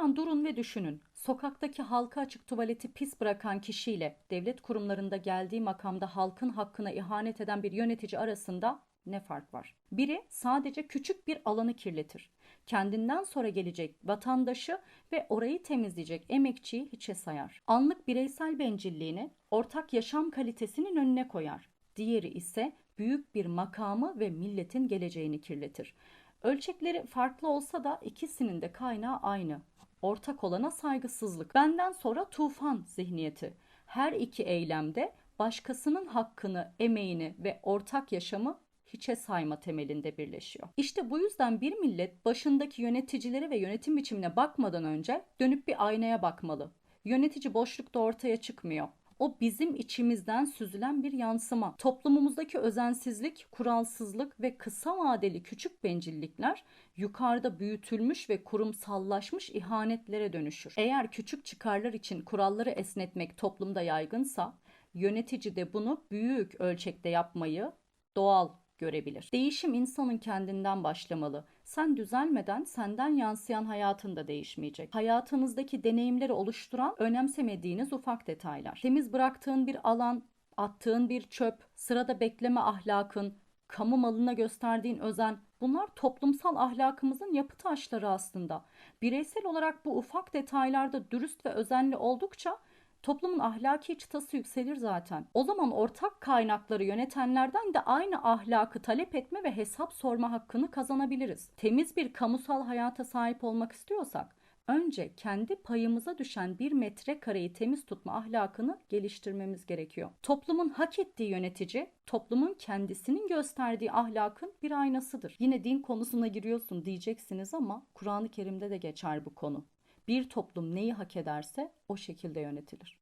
an durun ve düşünün. Sokaktaki halka açık tuvaleti pis bırakan kişiyle devlet kurumlarında geldiği makamda halkın hakkına ihanet eden bir yönetici arasında ne fark var? Biri sadece küçük bir alanı kirletir. Kendinden sonra gelecek vatandaşı ve orayı temizleyecek emekçiyi hiçe sayar. Anlık bireysel bencilliğini ortak yaşam kalitesinin önüne koyar. Diğeri ise büyük bir makamı ve milletin geleceğini kirletir. Ölçekleri farklı olsa da ikisinin de kaynağı aynı. Ortak olana saygısızlık. Benden sonra tufan zihniyeti. Her iki eylemde başkasının hakkını, emeğini ve ortak yaşamı hiçe sayma temelinde birleşiyor. İşte bu yüzden bir millet başındaki yöneticilere ve yönetim biçimine bakmadan önce dönüp bir aynaya bakmalı. Yönetici boşlukta ortaya çıkmıyor. O bizim içimizden süzülen bir yansıma. Toplumumuzdaki özensizlik, kuralsızlık ve kısa vadeli küçük bencillikler yukarıda büyütülmüş ve kurumsallaşmış ihanetlere dönüşür. Eğer küçük çıkarlar için kuralları esnetmek toplumda yaygınsa, yönetici de bunu büyük ölçekte yapmayı doğal görebilir. Değişim insanın kendinden başlamalı. Sen düzelmeden senden yansıyan hayatın da değişmeyecek. Hayatınızdaki deneyimleri oluşturan önemsemediğiniz ufak detaylar. Temiz bıraktığın bir alan, attığın bir çöp, sırada bekleme ahlakın, kamu malına gösterdiğin özen bunlar toplumsal ahlakımızın yapı taşları aslında. Bireysel olarak bu ufak detaylarda dürüst ve özenli oldukça toplumun ahlaki çıtası yükselir zaten. O zaman ortak kaynakları yönetenlerden de aynı ahlakı talep etme ve hesap sorma hakkını kazanabiliriz. Temiz bir kamusal hayata sahip olmak istiyorsak önce kendi payımıza düşen bir metrekareyi temiz tutma ahlakını geliştirmemiz gerekiyor. Toplumun hak ettiği yönetici, toplumun kendisinin gösterdiği ahlakın bir aynasıdır. Yine din konusuna giriyorsun diyeceksiniz ama Kur'an-ı Kerim'de de geçer bu konu. Bir toplum neyi hak ederse o şekilde yönetilir.